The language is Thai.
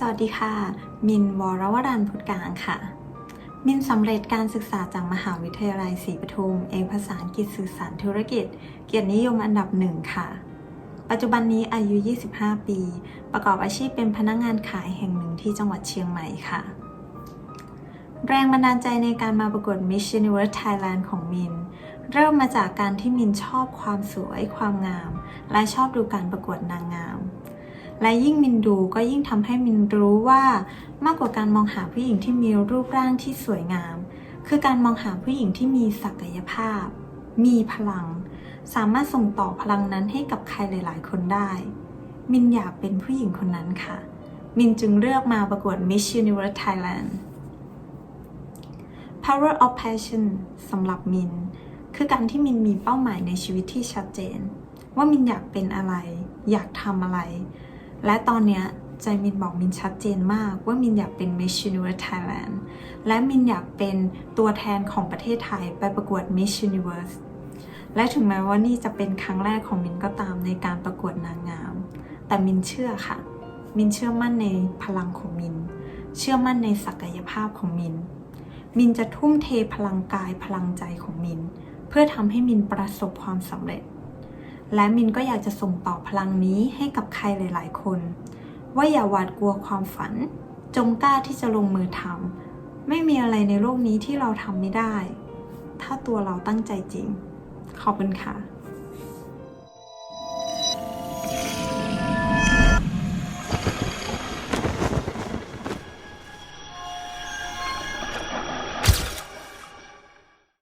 สวัสดีค่ะ มินวรวรันพุทธกลางค่ะ มินสำเร็จการศึกษาจากมหาวิทยาลัยศรีปทุม เอกภาษาอังกฤษสื่อสารธุรกิจ เกียรตินิยมอันดับหนึ่งค่ะ ปัจจุบันนี้อายุ 25 ปี ประกอบอาชีพเป็นพนักงานขายแห่งหนึ่งที่จังหวัดเชียงใหม่ค่ะ แรงบันดาลใจในการมาประกวด Miss Universe Thailand ของมิน เริ่มมาจากการที่มินชอบความสวย ความงาม และชอบดูการประกวดนางงาม และยิ่งมินดูก็ยิ่งทำให้มินรู้ว่ามากกว่าการมองหาผู้หญิงที่มีรูปร่างที่สวยงาม คือการมองหาผู้หญิงที่มีศักยภาพ มีพลัง สามารถส่งต่อพลังนั้นให้กับใครหลาย ๆ คนได้ มินอยากเป็นผู้หญิงคนนั้นค่ะ มินจึงเลือกมาประกวด Miss Universe Thailand Power of Passion สำหรับมิน คือการที่มินมีเป้าหมายในชีวิตที่ชัดเจน ว่ามินอยากเป็นอะไร อยากทำอะไร และตอนเนี้ยใจมินบอกมินชัดเจนมากว่ามินอยากเป็น Miss Universe Thailand และมินอยากเป็นตัวแทนของประเทศไทยไปประกวด Miss Universe และถึงแม้ว่านี่จะเป็นครั้งแรกของมินก็ตามในการประกวดนางงาม แต่มินเชื่อค่ะ มินเชื่อมั่นในพลังของมิน เชื่อมั่นในศักยภาพของมิน มินจะทุ่มเทพลังกายพลังใจของมิน เพื่อทำให้มินประสบความสำเร็จ และมินก็อยากจะส่งต่อพลังนี้ให้กับใครหลาย ๆ คน ว่าอย่าหวาดกลัวความฝัน จงกล้าที่จะลงมือทำไม่มีอะไรในโลกนี้ที่เราทำไม่ได้ ถ้าตัวเราตั้งใจจริง ขอบคุณค่ะ